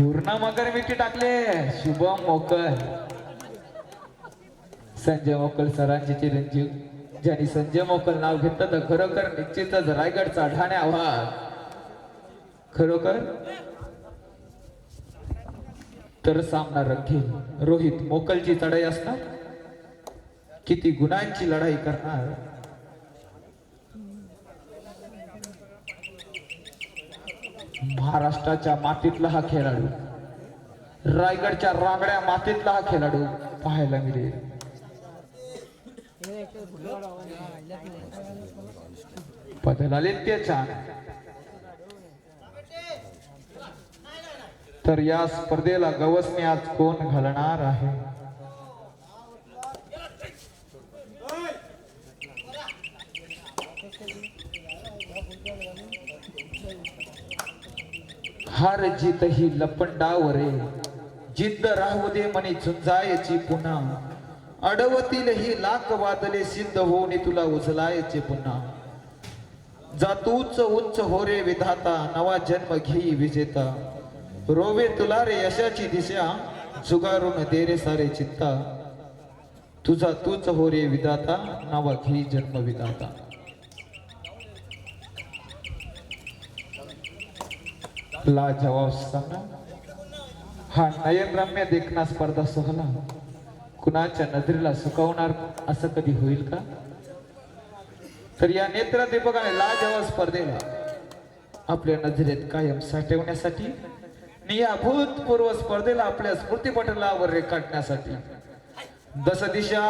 पूर्ण मकर विकी टाकले. शुभम मोकल संजय मोकल सरांचे चिरंजीव. ज्यांनी संजय मोकल नाव घेतलं तर खरोखर निश्चितच रायगडचा ठाणे आव्हान. खरोखर? तर सामना रखेल रोहित मोकलची चढाई असणार. किती गुणांची लढाई करणार. महाराष्ट्राच्या मातीतला हा खेळाडू. रायगडच्या रांगड्या मातीतला हा खेळाडू पाहायला मिळेल. पदलाले ते तर या स्पर्धेला गवसने आज कोण घालणार आहे? हार जीत ही लपंडावरे. जिद्द राहू दे म्हणे झुंजायची पुन्हा. अडवतील ही लाख वादले सिद्ध होऊन तुला उचलायचे पुन्हा. जातूच उच्च उच्च होरे विधाता नवा जन्म घेई विजेता. रोवे तुला रे यशाची दिशा जुगारून दे रे सारे चित्ता. तुझा तूच होरे विधाता नवा घेई जन्म विधाता. ला जवाब सामना हा नयनरम्य देखना स्पर्धा सोहला. कुणाच्या नजरेला सुकवणार असं कधी होईल का? तर या नेत्रदीपकाने ला जवाब स्पर्धेला आपल्या नजरेत कायम साठवण्यासाठी आणि या भूतपूर्व स्पर्धेला आपल्या स्मृतीपटलावर रेखाटण्यासाठी दस दिशा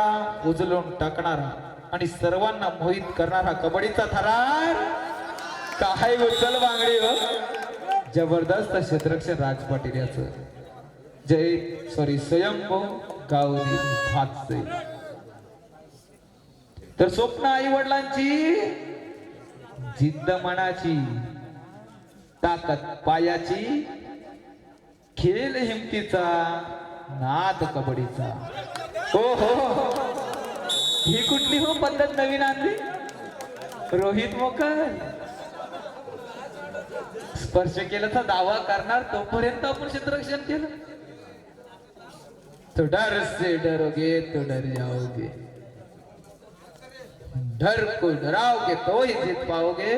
उजलून टाकणारा आणि सर्वांना मोहित करणारा कबड्डीचा थरार. काय उचल बांगडी हो. जबरदस्त क्षेत्ररक्षण राज पाटील याचं. जय सॉरी स्वयंभू गावरी भातसे. तर स्वप्न आई वडिलांची जिद्द मनाची ताकद पायाची खेल हिमतीचा नाद कबड्डीचा. हो, हो हो हो. ही कुठली हो पद्धत नवीन आणली? रोहित मोकर. स्पर्श केल्याचा दावा करणार तोपर्यंत आपण क्षेत्ररक्षण केलं. तो डर से डरोगे तो डर जाओगे. डर को डराओगे तो ही जीत पाओगे.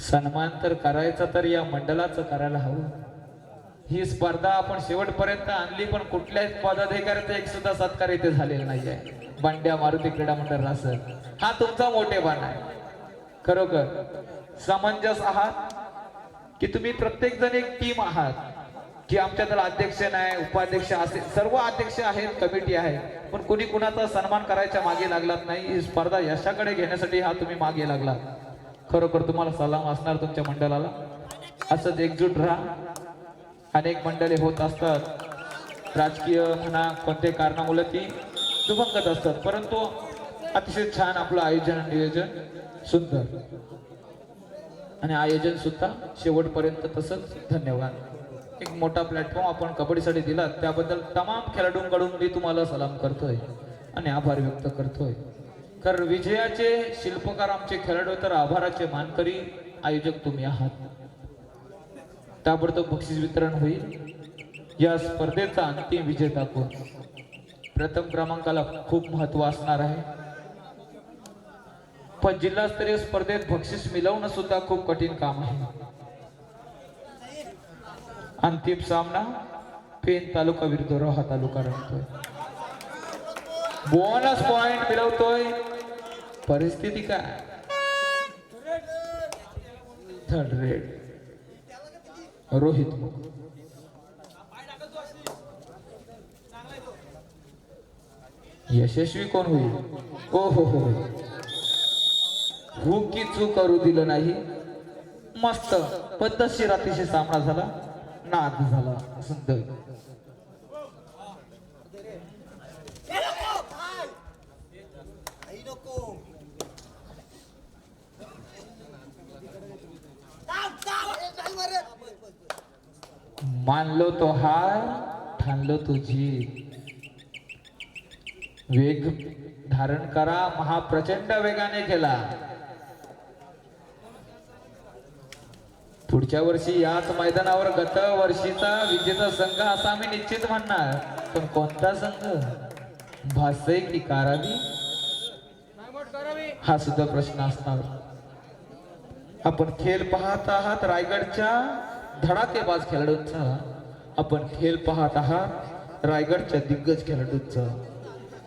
सन्मान तर करायचा तर या मंडळाचं करायला हवं. ही स्पर्धा आपण शेवटपर्यंत आणली पण कुठल्याच पदाधिकाऱ्याचा एक सुद्धा सत्कार इथे झालेला नाहीये. बंड्या मारुती क्रीडा मंडळ रासर हा तुमचा मोठेपणा आहे. खरोखर समंजस आहात की तुम्ही प्रत्येक जण एक टीम आहात? की आमच्या त्याला अध्यक्ष नाही उपाध्यक्ष असे सर्व अध्यक्ष आहेत कमिटी आहे पण कुणी कुणाचा सन्मान करायच्या मागे लागलात नाही ही स्पर्धा यशाकडे घेण्यासाठी हा तुम्ही मागे लागलात. खरोखर तुम्हाला सलाम असणार तुमच्या मंडळाला. असंच एकजूट राहा. अनेक मंडळे होत असतात. राजकीय म्हणा कोणत्या कारणामुळे ती दुभंगत असतात. परंतु अतिशय छान आपलं आयोजन आणि नियोजन. सुंदर. आणि आयोजन सुद्धा शेवटपर्यंत तसंच. धन्यवाद. एक मोठा प्लॅटफॉर्म आपण कबड्डीसाठी दिला. त्याबद्दल तमाम खेळाडूंकडून मी तुम्हाला सलाम करतोय आणि आभार व्यक्त करतोय. कारण विजयाचे शिल्पकार आमचे खेळाडू तर आभाराचे मानकरी आयोजक तुम्ही आहात. ताबडतोब बक्षीस वितरण होईल. या स्पर्धेचा अंतिम विजेता कोण प्रथम क्रमांकाला खूप महत्त्व असणार आहे. पण जिल्हास्तरीय स्पर्धेत बक्षीस मिळवणं सुद्धा खूप कठीण काम आहे. अंतिम सामना पेन तालुका विरुद्ध रोहा तालुका रंगतोय. बोनस पॉइंट मिळवतोय. परिस्थिती काय? थर्ड रेड रोहित यशस्वी कोण होईल? ओ हो हो. हो. भूकी चूक करू दिलं नाही. मस्त. पद्धतशीर अतिशय सामना झाला. नाद झाला. सुंदर मानलो तो हार ठाणलो तुझी वेग धारण करा. महाप्रचंड वेगाने केला पुढच्या वर्षी याच मैदानावर गत वर्षीचा विजेता संघ असा आम्ही निश्चित म्हणणार. पण कोणता संघ? भासय की कारावी? हा सुद्धा प्रश्न असणार. आपण खेळ पाहत आहात रायगडच्या धडाकेबाज खेळाडूंचा. आपण खेळ पाहत आहात रायगडच्या दिग्गज खेळाडूंचा.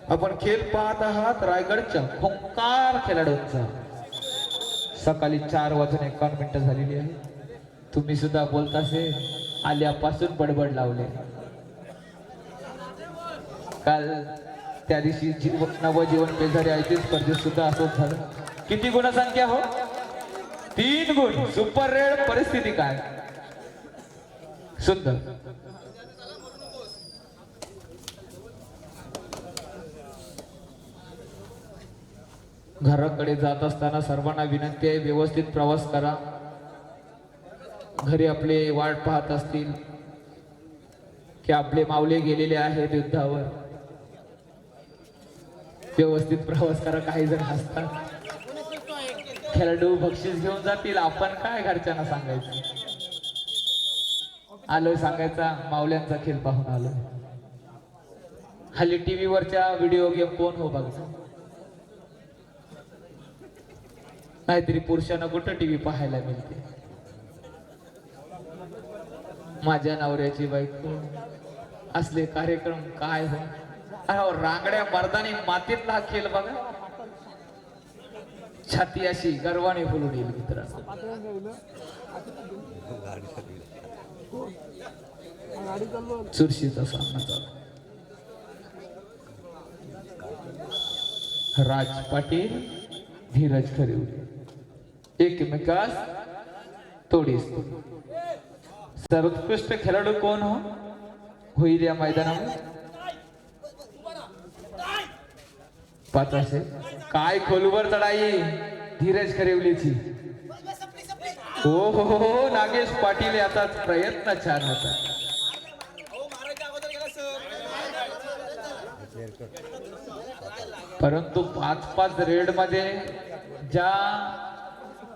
आपण खेळ पाहत आहात रायगडच्या खोंकार खेळाडूंचा. सकाळी चार वाजून एकावन्न मिनिटं झालेली आहे तुम्ही सुद्धा बोलतासे. आल्यापासून बडबड लावले. काल त्या दिवशी जीव नवजीवन बेजारी ऐकते स्पर्धेत सुद्धा असंच झालं. किती गुणसंख्या हो? तीन गुण. सुपर रेड परिस्थिती काय? सुंदर. घराकडे जात असताना सर्वांना विनंती आहे व्यवस्थित प्रवास करा. घरी आपले वाट पाहत असतील की आपले मावले गेलेले आहेत युद्धावर. व्यवस्थित प्रवास करा काही जण हसतात. खेळाडू बक्षीस घेऊन जातील. आपण काय घरच्यांना सांगायचं? आलोय सांगायचा मावल्यांचा खेळ पाहून आलोय. हल्ली टीव्ही वरच्या व्हिडिओ गेम कोण हो बघा. नाहीतरी पुरुषांना कुठं टीव्ही पाहायला मिळते? माझ्या नवऱ्याची बायको. असले कार्यक्रम काय हो? अहो, रांगड्या मर्दानी मातीतला हा खेळ बघा. छाती अशी गर्वाने फुलून येईल मित्र चुरशीचा सामना चालू. राज पाटील धीरज खरेवडे एकमेकास तोडीस. सर्वोत्कृष्ट खेळाडू कोण हो? होईल या मैदानामध्ये पाच असे. काय खोलवर चढाई? धीरज खरेवलीची हो हो हो हो, नागेश पाटील याचा प्रयत्न छान होता. परंतु पाच पाच रेडमध्ये ज्या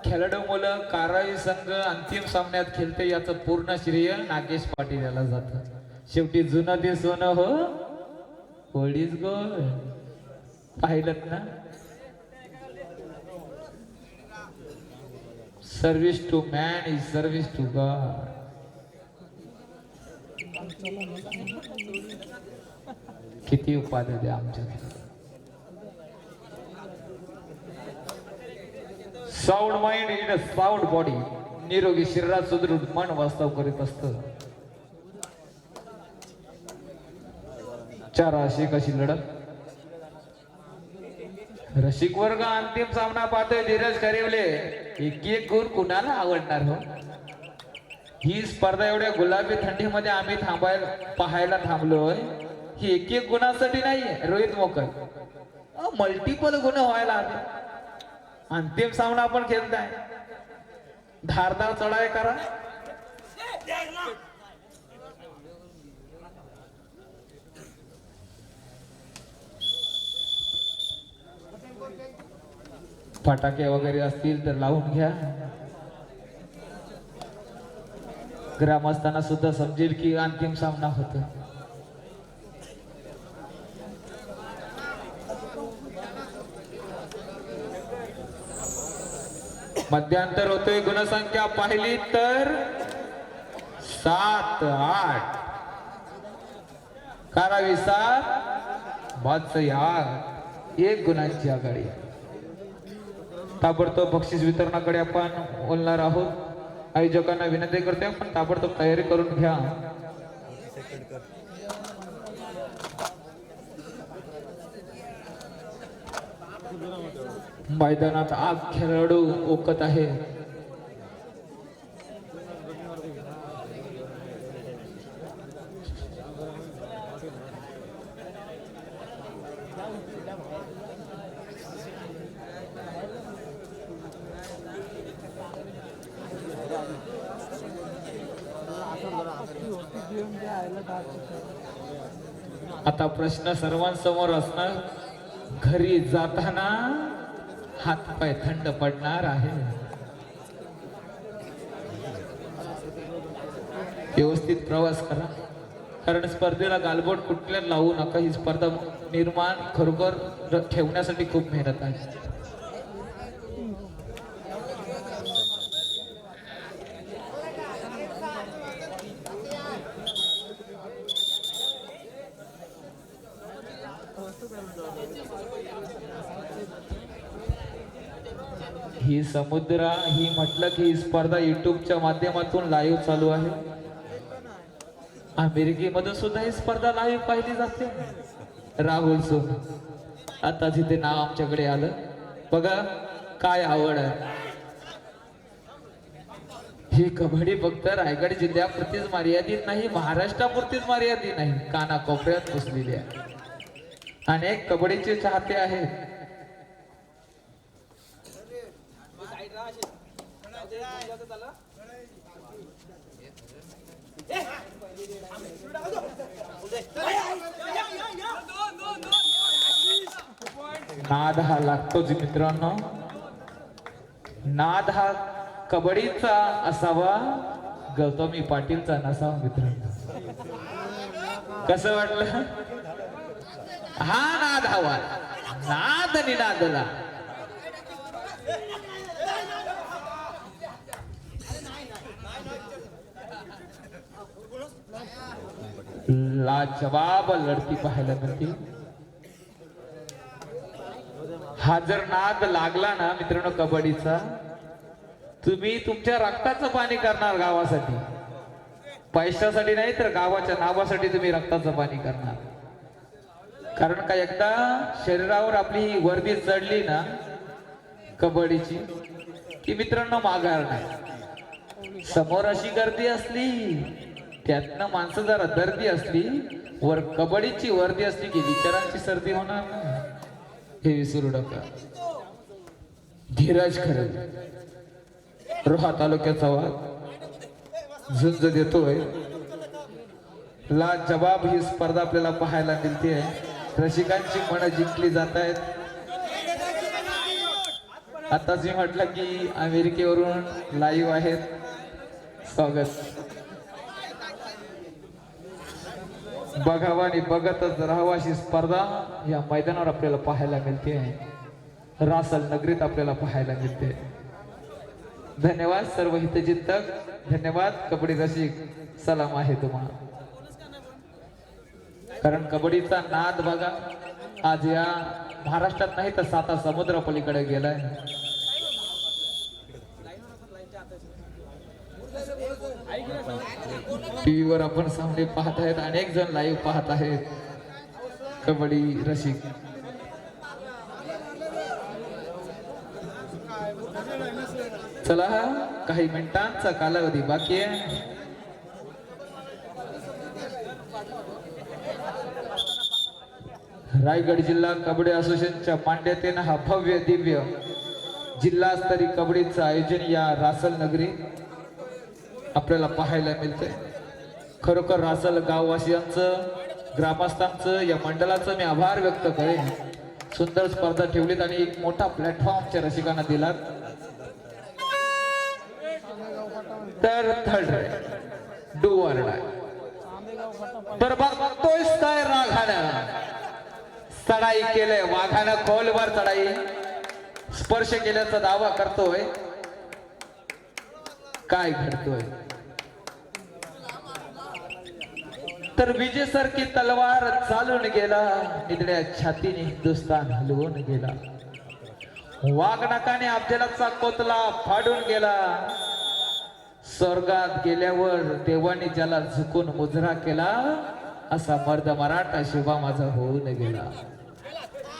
खेळाडू मुलं कारावी संघ अंतिम सामन्यात खेळते याचं पूर्ण श्रेय नागेश पाटील याला जात. शेवटी जुनं ते सोनं हो. होळीच गो पाहिलं ना? Service to man is service to God किती उपाध्या द्या आमच्या sound mind in a sound body निरोगी शरीरात सुदृढ मन वास्तव करीत असत. चार अशी कशी लढत? रसिक वर्ग अंतिम सामना पाहतोय धीरज करिवले. एक एक गुण कुणाला आवडणार हो? ही स्पर्धा एवढ्या गुलाबी थंडीमध्ये आम्ही थांबायला पाहायला थांबलोय. ही एक एक गुणासाठी नाहीये रोहित मोकर मल्टिपल गुण व्हायला हवे. अंतिम सामना आपण खेळताय. धारदार चढाय करा. फटाके वगैरे असतील तर लावून घ्या. ग्रामस्थांना सुद्धा समजेल की अंतिम सामना होतो मध्यांतर होतोय गुणसंख्या पाहिली तर सात आठ. कारावी सात बादशाही आठ. एक गुणांची आघाडी. ताबडतोब बक्षीस वितरणाकडे आपण बोलणार आहोत. आयोजकांना विनंती करते आपण ताबडतोब तयारी करून घ्या. मैदानात आज खेळाडू ओकत आहे. आता प्रश्न सर्वांसमोर असणार. घरी जाताना हात पाय थंड पडणार आहे. व्यवस्थित प्रवास करा. कारण स्पर्धेला गालबोट कुठल्या लावू नका. ही स्पर्धा निर्माण खरोखर ठेवण्यासाठी खूप मेहनत आहे. ही समुद्रा ही म्हटलं की ही स्पर्धा युट्यूबच्या माध्यमातून लाईव्ह चालू आहे. अमेरिकेमधून सुद्धा ही स्पर्धा लाईव्ह पाहिली जाते. राहुल सोन आता जिथे नाव आमच्याकडे आलं. बघा काय आवड आहे. ही कबड्डी फक्त रायगड जिल्ह्यापुरतीच मर्यादित नाही महाराष्ट्रापुरतीच मर्यादित नाही. कानाकोपऱ्यात बसलेली आहे. अनेक कबड्डीचे चाहते आहेत. नाद हा लागतोच मित्रांनो. नाद हा कबड्डीचा असावा गौतमी पाटीलचा नसावा मित्रांनो. कसं वाटलं? हा नाद हवा. नाद निनादला. लाजवाब लढती पाहायला मिळते. हा जर नाद लागला ना मित्रांनो कबड्डीचा तुम्ही तुमच्या रक्ताचं पाणी करणार गावासाठी. पैशासाठी नाही तर गावाच्या नावासाठी तुम्ही रक्ताचं पाणी करणार. कारण का एकदा शरीरावर आपली वर्दी चढली ना कबड्डीची की मित्रांनो माघार नाही. समोर अशी गर्दी असली त्यातनं माणसं जरा दर्दी असली वर कबड्डीची वर्दी असली की विचारांची सर्दी होणार ना हे विसरू नका. धीरज खरे. रोहा तालुक्याचा वाद. झुंज देतोय. ला जबाब ही स्पर्धा आपल्याला पाहायला मिळते. रसिकांची मनं जिंकली जात आहेत आताच मी म्हटलं की अमेरिकेवरून लाईव्ह आहेत. स्वागत. बघावा आणि बघतच राहावा अशी स्पर्धा या मैदानावर आपल्याला पाहायला मिळते. रासल नगरीत आपल्याला पाहायला मिळते. धन्यवाद सर्व हितचिंतक. धन्यवाद. कबड्डी रसिक सलाम आहे तुम्हाला. कारण कबड्डीचा नाद बघा. आज या महाराष्ट्रात नाही तर साता समुद्र पलीकडे गेलाय. टीव्हीवर आपण सामने पाहत आहेत. अनेक जण लाईव्ह पाहत आहेत. कबड्डी रसिक. चला काही मिनिटांचा कालावधी बाकी आहे. रायगड जिल्हा कबड्डी असोसिएशनच्या मान्यतेनं हा भव्य दिव्य जिल्हास्तरीय कबड्डीचं आयोजन या रासल नगरी आपल्याला पाहायला मिळतंय. खरोखर रासल गाववासियांचं ग्रामस्थांचं या मंडळाचं मी आभार व्यक्त करेन. सुंदर स्पर्धा ठेवलीत आणि एक मोठा प्लॅटफॉर्म आमच्या रसिकांना दिलात. तर थर्ड डू तर बघतोय काय राघानं चढाई केलंय. वाघानं खोलवर चढाई. स्पर्श केल्याचा दावा करतोय. काय घडतोय? तर विजेसारखी तलवार चालून गेला. निदड्या छातीने हिंदुस्तान हलवून गेला. वाघनाकाने अफजलाचा कोतला फाडून गेला. स्वर्गात गेल्यावर देवाने ज्याला झुकून मुजरा केला असा मर्द मराठा शिवा माझा होऊन गेला.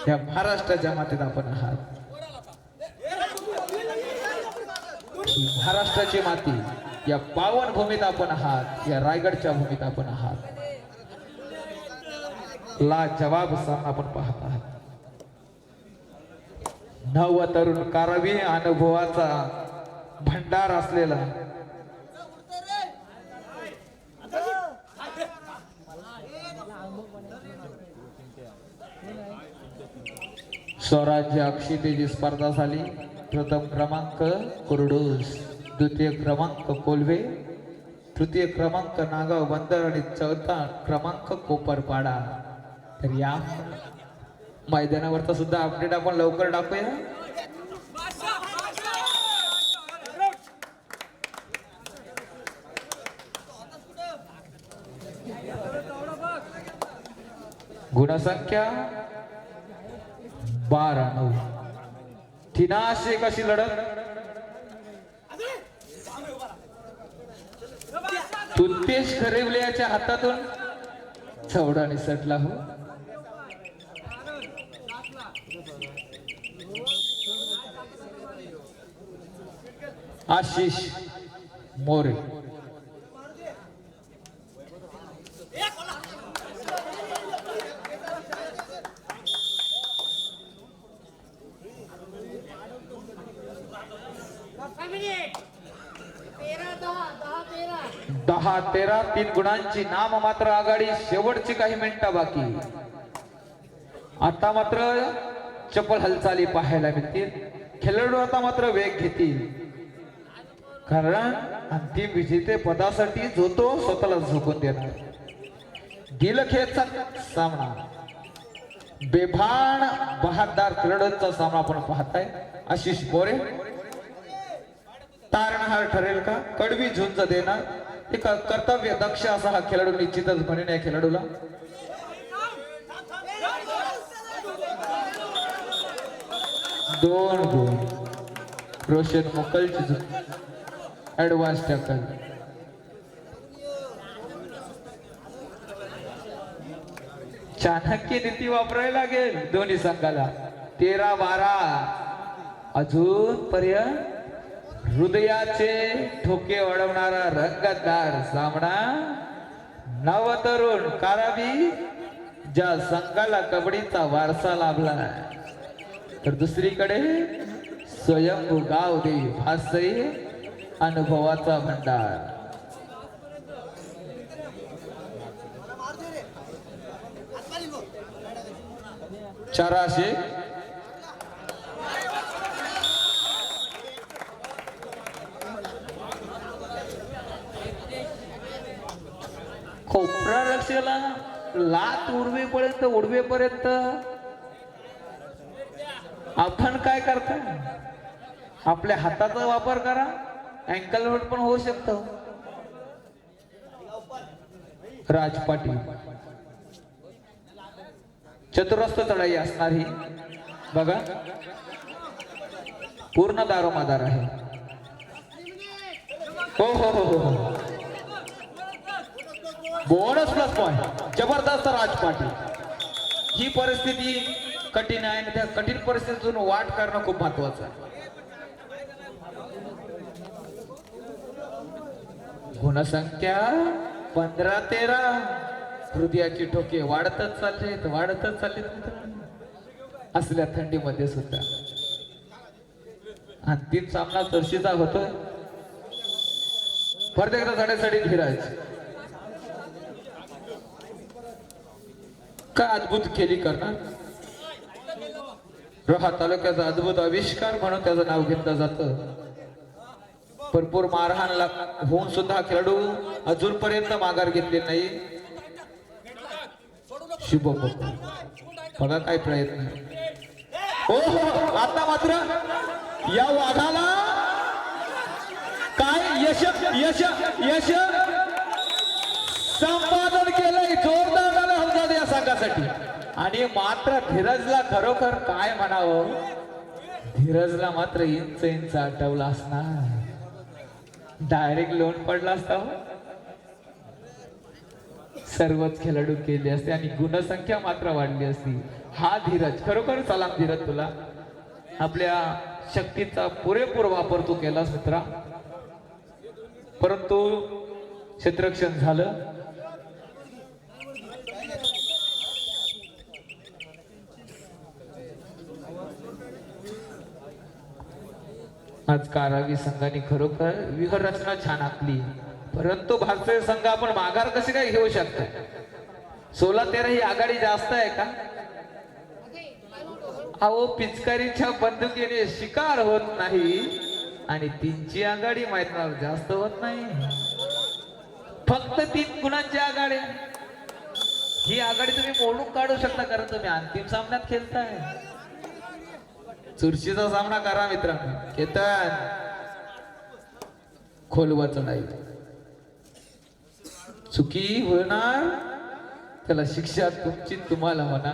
या महाराष्ट्राच्या मातीत आपण आहात. महाराष्ट्राची माती या पावन भूमीत आपण आहात या रायगडच्या भूमीत आपण आहात. ला जवाब सामना आपण पाहत आहात. नव तरुण कारवी अनुभवाचा भंडार असलेला. स्वराज्य अक्षितेची स्पर्धा झाली. प्रथम क्रमांक कुरडूस द्वितीय क्रमांक कोलवे तृतीय क्रमांक नागाव बंदर आणि चौथा क्रमांक कोपरपाडा. तर या मैदानावरचा सुद्धा अपडेट आपण लवकर टाकूया. गुणसंख्या बारा नऊ. ठिनाशे कशी लढत? तुतेश खरेवल्याच्या हातातून चवडा निसटला हो. आशिष मोरे. दहा तेरा दहा तेरा तीन गुणांची नाम मात्र आघाडी. शेवटची काही मिनिटं बाकी. आता मात्र चपल हालचाली पाहायला मिळतील. खेळाडू आता मात्र वेग घेतील. कारण अंतिम विजेते पदासाठी जो तो स्वतःला झोकून देणार. गिलखेचा सामना. बेभान बहादार खेळाडूंचा सामना आपण पाहताय. आशिष मोरे तारणहार ठरेल का? कडवी झुंज देणार. एक कर्तव्य दक्ष असा हा खेळाडू निश्चितच म्हणेन या खेळाडूला. दोन गुण. रोशन मोकलची ऍडव्हान्स टॅकल चाणक्य नीती वापरायला लागेल दोन्ही संघाला. तेरा बारा. अजून पर्यंत हृदयाचे ठोके वाढवणारा रंगतदार सामना नवतरुण काराबी ज्या संघाला कबड्डीचा वारसा लाभला तर दुसरीकडे स्वयंभू गावदेवी भासई अनुभवाचा भंडार. चाराशे खोपरा रक्षेला लात उडवेपर्यंत उडवेपर्यंत आपण काय करता आपल्या हाताचा वापर करा. अँकलवर पण होऊ शकतो. राज पाटील. चतुरस्थ चढाई असणार ही. बघा. पूर्ण दारोमादार आहे. हो हो हो हो हो. बोनस प्लस पॉईंट जबरदस्त राज पाटील. ही परिस्थिती कठीण आहे आणि त्या कठीण परिस्थितीतून वाट करणं खूप महत्वाचं आहे. गुणसंख्या पंधरा तेरा. हृदयाची ठोके वाढतच चाललेत वाढतच चाललेत. असल्या थंडीमध्ये सुद्धा. अंतिम सामना चर्चेचा होतोय परत एकदा साडेसाडी धीराज काय अद्भुत केली करणार रोहा तालुक्याचा अद्भुत आविष्कार म्हणून त्याचं नाव घेतलं जातं. भरपूर मारहाणला होऊन सुद्धा खेळाडू अजूनपर्यंत माघार घेतले नाही. शुभ बघा काय प्रयत्न. हो हो आता मात्र या वाघाला काय यश यश यश संपादन केलंय जोरदार झालं हमजाद या संघासाठी. आणि मात्र धीरजला खरोखर काय म्हणावं? धीरजला मात्र इंच इंच आठवला असणार. डायरेक्ट लोन पडला असता हो. सर्वच खेळाडू केले असते आणि गुणसंख्या मात्र वाढली असती. हा धीरज खरोखर सलाम धीरज तुला. आपल्या शक्तीचा पुरेपूर वापर तू केलास मित्रा. परंतु क्षेत्रक्षण झालं. आज कारावी संघाने खरोखर विहर रचना छान आखली. परंतु भारतीय संघ आपण माघार कशी काय घेऊ शकतो सोळा तेरा ही आघाडी जास्त आहे का? अहो पिचकारीच्या बंदुकीने शिकार होत नाही आणि तीनची आघाडी मैदानावर जास्त होत नाही. फक्त तीन गुणांची आघाडी. ही आघाडी तुम्ही मोडून काढू शकता कारण तुम्ही अंतिम सामन्यात खेळताय. चुरशीचा सामना करा मित्रांनो. केतन. खोलवाचं नाही चुकी होणार? त्याला शिक्षा तुमची तुम्हाला म्हणा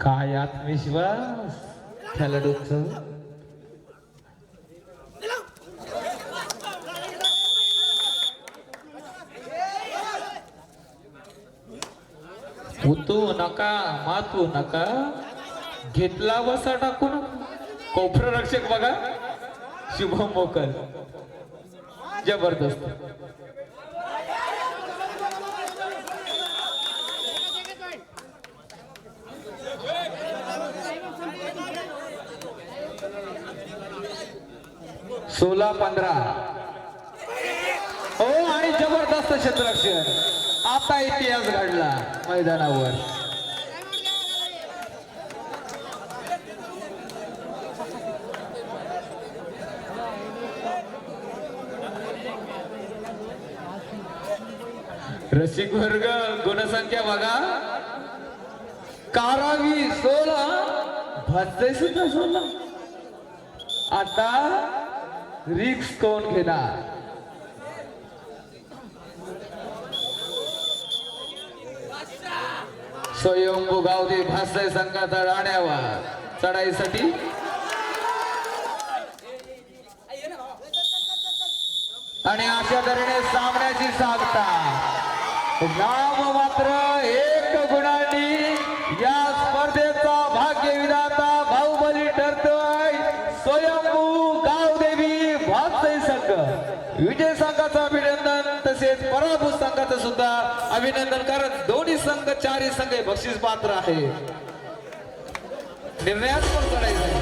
काय आत्मविश्वास? खेळाडूंच उतू नका मातू नका. घेतला वसा टाकू नका कोपर रक्षक बघा. शुभम मोकल. जबरदस्त. सोळा पंधरा. हो आणि जबरदस्त क्षेत्ररक्षण आता इतिहास घडला मैदानावर. रसिक वर्ग गुणसंख्या बघा. कारावी सोला भाजय सुद्धा सोला आता रिक्स कोण घेणार? स्वयंभू गावदी भासय संघाचा राण्यावर. चढाईसाठी. आणि अशा तऱ्हेने सामन्याची सांगता नाव मात्र अभिनंदन कारण दोन्ही संघ चारही संघ बक्षीस पात्र आहे निर्णयात पण करायचं